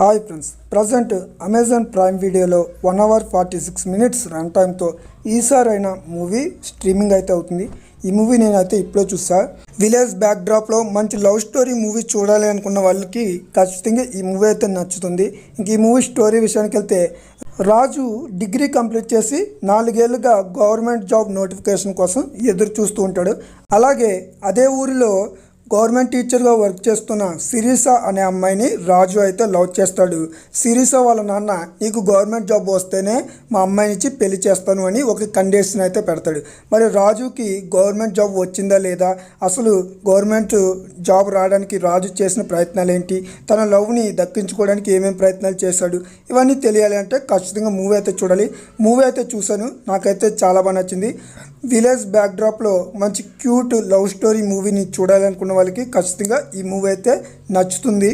Hi friends. Present Amazon prime వీడియోలో one hour forty six minutes run టైంతో ఈసారైన movie streaming అయితే అవుతుంది. ఈ మూవీ నేనైతే ఇప్పుడే చూసా విలేజ్ బ్యాక్డ్రాప్లో మంచి లవ్ స్టోరీ మూవీ చూడాలి అనుకున్న వాళ్ళకి ఖచ్చితంగా ఈ మూవీ అయితే నచ్చుతుంది. ఇంక ఈ మూవీ స్టోరీ విషయానికి వెళ్తే రాజు డిగ్రీ కంప్లీట్ చేసి నాలుగేళ్ళుగా గవర్నమెంట్ జాబ్ నోటిఫికేషన్ కోసం ఎదురు చూస్తూ ఉంటాడు. అలాగే అదే ఊరిలో గవర్నమెంట్ టీచర్గా వర్క్ చేస్తున్న సిరీస అనే అమ్మాయిని రాజు అయితే లవ్ చేస్తాడు. సిరీస వాళ్ళ నాన్న నీకు గవర్నమెంట్ జాబ్ వస్తేనే మా అమ్మాయినిచ్చి పెళ్ళి చేస్తాను అని ఒక కండిషన్ అయితే పెడతాడు. మరి రాజుకి గవర్నమెంట్ జాబ్ వచ్చిందా లేదా? అసలు గవర్నమెంట్ జాబ్ రావడానికి రాజు చేసిన ప్రయత్నాలు ఏంటి తన లవ్ని దక్కించుకోవడానికి ఏమేమి ప్రయత్నాలు చేశాడు? ఇవన్నీ తెలియాలి అంటే ఖచ్చితంగా మూవీ అయితే చూడాలి. మూవీ అయితే చూశాను. నాకైతే చాలా బాగా నచ్చింది. విలేజ్ బ్యాక్డ్రాప్లో మంచి క్యూట్ లవ్ స్టోరీ మూవీని చూడాలనుకున్న వాళ్ళకి ఖచ్చితంగా ఈ మూవీ అయితే నచ్చుతుంది.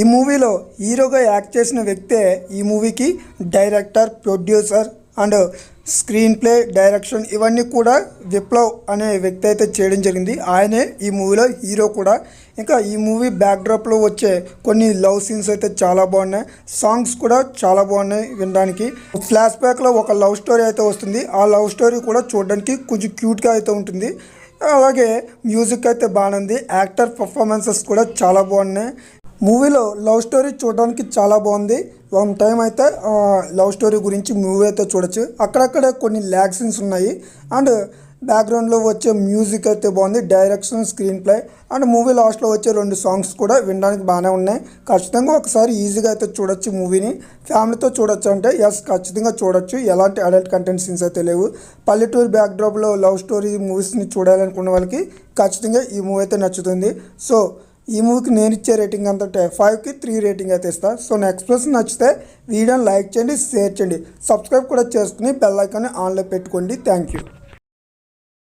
ఈ మూవీలో హీరోగా యాక్ట్ చేసిన వ్యక్తే ఈ మూవీకి director producer and screenplay direction ఇవన్నీ కూడా విప్లవ్ అనే వ్యక్తి అయితే చేయడం జరిగింది. ఆయనే ఈ మూవీలో హీరో కూడా. ఇంకా ఈ మూవీ బ్యాక్డ్రాప్లో వచ్చే కొన్ని లవ్ సీన్స్ అయితే చాలా బాగున్నాయి. సాంగ్స్ కూడా చాలా బాగున్నాయి వినడానికి. ఫ్లాష్ బ్యాక్లో ఒక లవ్ స్టోరీ అయితే వస్తుంది. ఆ లవ్ స్టోరీ కూడా చూడడానికి కొంచెం క్యూట్గా అయితే ఉంటుంది. అలాగే మ్యూజిక్ అయితే బాగుంది యాక్టర్ పర్ఫార్మెన్సెస్ కూడా చాలా బాగున్నాయి. మూవీలో లవ్ స్టోరీ చూడడానికి చాలా బాగుంది. వన్ టైం అయితే లవ్ స్టోరీ గురించి మూవీ అయితే చూడొచ్చు. అక్కడక్కడ కొన్ని ల్యాగ్ సీన్స్ ఉన్నాయి. అండ్ బ్యాక్గ్రౌండ్లో వచ్చే మ్యూజిక్ అయితే బాగుంది. Direction screenplay. అండ్ మూవీ లాస్ట్లో వచ్చే రెండు సాంగ్స్ కూడా వినడానికి బాగానే ఉన్నాయి. ఖచ్చితంగా ఒకసారి ఈజీగా అయితే చూడొచ్చు మూవీని. ఫ్యామిలీతో చూడొచ్చు అంటే ఎస్ ఖచ్చితంగా చూడొచ్చు. ఎలాంటి అడల్ట్ కంటెంట్ సీన్స్ అయితే లేవు. పల్లెటూరు బ్యాక్డ్రాప్లో లవ్ స్టోరీ మూవీస్ని చూడాలనుకున్న వాళ్ళకి ఖచ్చితంగా ఈ మూవీ అయితే నచ్చుతుంది. సో ఈ మూవీకి నేను ఇచ్చే రేటింగ్ అంతటే ఫైవ్కి త్రీ రేటింగ్ అయితే ఇస్తాను సో నెక్స్ట్ ఎక్స్ప్రెషన్ నచ్చితే వీడియోని లైక్ చేయండి షేర్ చేయండి. సబ్స్క్రైబ్ కూడా చేసుకుని బెల్ ఐకాన్ని ఆన్లో పెట్టుకోండి. Thank you